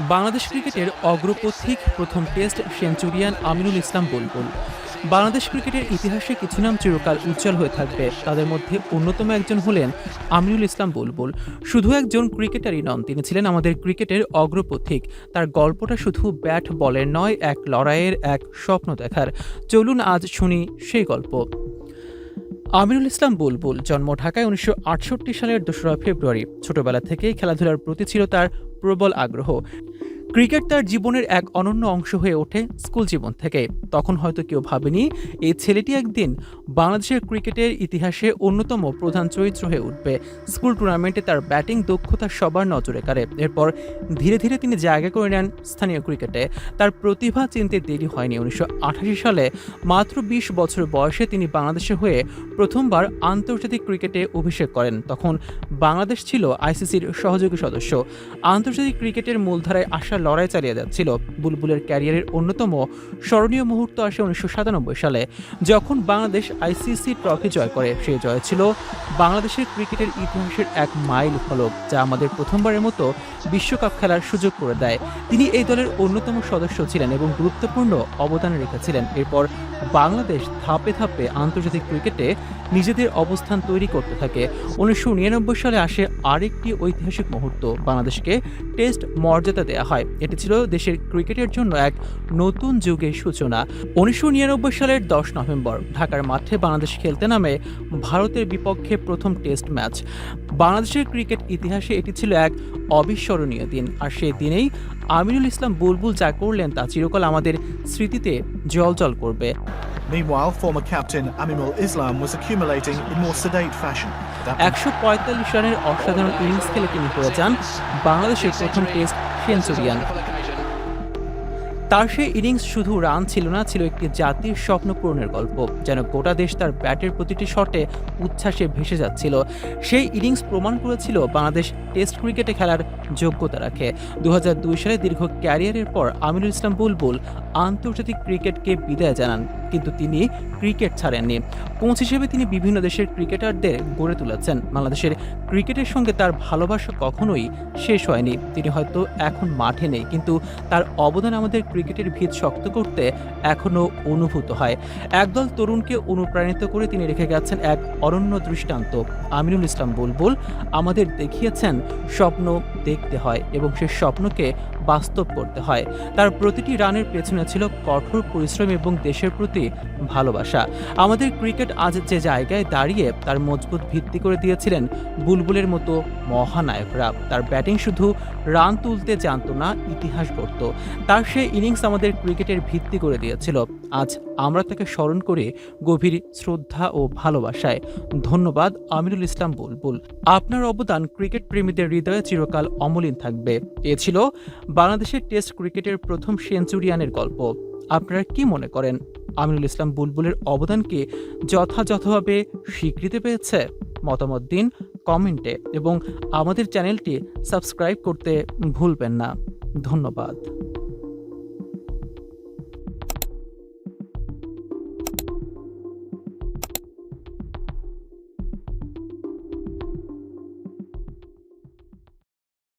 বাংলাদেশ ক্রিকেটের অগ্রপথিক প্রথম টেস্ট সেঞ্চুরিয়ান আমিনুল ইসলাম বুলবুল। বাংলাদেশ ক্রিকেটের ইতিহাসে কিছু নাম চিরকাল উজ্জ্বল হয়ে থাকবে। তাদের মধ্যে অন্যতম একজন হলেন আমিনুল ইসলাম বুলবুল। শুধু একজন ক্রিকেটারই নন, তিনি ছিলেন আমাদের ক্রিকেটের অগ্রপথিক। তার গল্পটা শুধু ব্যাট বলের নয়, এক লড়াইয়ের এক স্বপ্ন দেখার। চলুন আজ শুনি সেই গল্প। আমিরুল ইসলাম বুলবুল জন্ম ঢাকায় উনিশশো আটষট্টি সালের দোসরা ফেব্রুয়ারি। ছোটবেলা থেকেই খেলাধুলার প্রতি ছিল তার প্রবল আগ্রহ। ক্রিকেট তার জীবনের এক অনন্য অংশ হয়ে ওঠে স্কুল জীবন থেকে। তখন হয়তো কেউ ভাবেনি, এই ছেলেটি একদিন বাংলাদেশের ক্রিকেটের ইতিহাসে অন্যতম প্রধান চরিত্র হয়ে উঠবে। স্কুল টুর্নামেন্টে তার ব্যাটিং দক্ষতা সবার নজরে কাড়ে। এরপর ধীরে ধীরে তিনি জায়গা করে নেন স্থানীয় ক্রিকেটে। তার প্রতিভা চিনতে দেরি হয়নি। উনিশশো আঠাশি সালে মাত্র বিশ বছর বয়সে তিনি বাংলাদেশে হয়ে প্রথমবার আন্তর্জাতিক ক্রিকেটে অভিষেক করেন। তখন বাংলাদেশ ছিল আইসিসির সহযোগী সদস্য। আন্তর্জাতিক ক্রিকেটের মূলধারায় আসার লড়াই চালিয়ে যাচ্ছিল। বুলবুলের ক্যারিয়ারের অন্যতম স্মরণীয় মুহূর্ত আসে উনিশশো সাতানব্বই সালে, যখন বাংলাদেশ আইসিসি ট্রফি জয় করে। সেই জয় ছিল বাংলাদেশের ক্রিকেটের ইতিহাসের এক মাইল ফলক, যা আমাদের প্রথমবারের মতো বিশ্বকাপ খেলার সুযোগ করে দেয়। তিনি এই দলের অন্যতম সদস্য ছিলেন এবং গুরুত্বপূর্ণ অবদান রেখেছিলেন। এরপর বাংলাদেশ ধাপে ধাপে আন্তর্জাতিক ক্রিকেটে নিজেদের অবস্থান তৈরি করতে থাকে। উনিশশো নিরানব্বই সালে আসে আরেকটি ঐতিহাসিক মুহূর্ত, বাংলাদেশকে টেস্ট মর্যাদা দেওয়া হয়। এটি ছিল দেশের ক্রিকেটের জন্য এক নতুন যুগের সূচনা। উনিশশো নিরানব্বই সালের দশ নভেম্বর, ঢাকার মাঠে বাংলাদেশ খেলতে নামে ভারতের বিপক্ষে প্রথম টেস্ট ম্যাচ। বাংলাদেশের ক্রিকেট ইতিহাসে এটি ছিল এক অবিস্মরণীয় দিন, আর সেই দিনেই আমিনুল ইসলাম বুলবুল যা করলেন তা চিরকাল আমাদের স্মৃতিতে জল জল করবে Meanwhile, former captain Aminul Islam was accumulating in more sedate fashion. একশো পঁয়তাল্লিশ রানের অসাধারণ ইনিংস খেলে তিনি হয়ে যান বাংলাদেশের প্রথম টেস্ট সেঞ্চুরিয়ান তার সেই ইনিংস শুধু রান ছিল না, ছিল একটি জাতির স্বপ্ন পূরণের গল্প, যেন গোটা দেশ তার ব্যাটের প্রতিটি শটে উচ্ছ্বাসে ভেসে যাচ্ছিল। সেই ইনিংস প্রমাণ করেছিল বাংলাদেশ টেস্ট ক্রিকেটে খেলার যোগ্যতা রাখে। দু হাজার দুই সালে দীর্ঘ ক্যারিয়ারের পর আমিরুল ইসলাম বুলবুল আন্তর্জাতিক ক্রিকেটকে বিদায় জানান। কিন্তু তিনি ক্রিকেট ছাড়েননি। কোচ হিসেবে তিনি বিভিন্ন দেশের ক্রিকেটারদের গড়ে তুলেছেন। বাংলাদেশের ক্রিকেটের সঙ্গে তার ভালোবাসা কখনোই শেষ হয়নি। তিনি হয়তো এখন মাঠে নেই, কিন্তু তার অবদান আমাদের ক্রিকেটের ভিত শক্ত করতে এখনও অনুভূত হয়। একদল তরুণকে অনুপ্রাণিত করে তিনি রেখে গেছেন এক অরণ্য দৃষ্টান্ত। আমিনুল ইসলাম বুলবুল আমাদের দেখিয়েছেন স্বপ্ন দেখতে হয় এবং সে স্বপ্নকে বাস্তব করতে হয়। তার প্রতিটি রানের পেছনে ছিল কঠোর পরিশ্রম এবং দেশের প্রতি ভালোবাসা। আমাদের ক্রিকেট আজ যে জায়গায় দাঁড়িয়ে তার মজবুত ভিত্তি করে দিয়েছিলেন বুলবুলের মতো মহানায়করা। তার ব্যাটিং শুধু রান তুলতে জানতো না, ইতিহাস গড়ত। তার সেই ইনিংস আমাদের ক্রিকেটের ভিত্তি করে দিয়েছিল। আজ আমরা তাকে স্মরণ করে গভীর শ্রদ্ধা ও ভালোবাসায় ধন্যবাদ আমিরুল ইসলাম বুলবুল। আপনার অবদান ক্রিকেট প্রেমীদের হৃদয়ে চিরকাল অমলিন থাকবে। এ ছিল বাংলাদেশের টেস্ট ক্রিকেটের প্রথম সেঞ্চুরিয়ানের গল্প। আপনারা কি মনে করেন? আমিনুল ইসলাম বুলবুলের অবদানকে যথাযথভাবে স্বীকৃতি পেয়েছে? মতামত দিন কমেন্টে এবং আমাদের চ্যানেলটি সাবস্ক্রাইব করতে ভুলবেন না। ধন্যবাদ।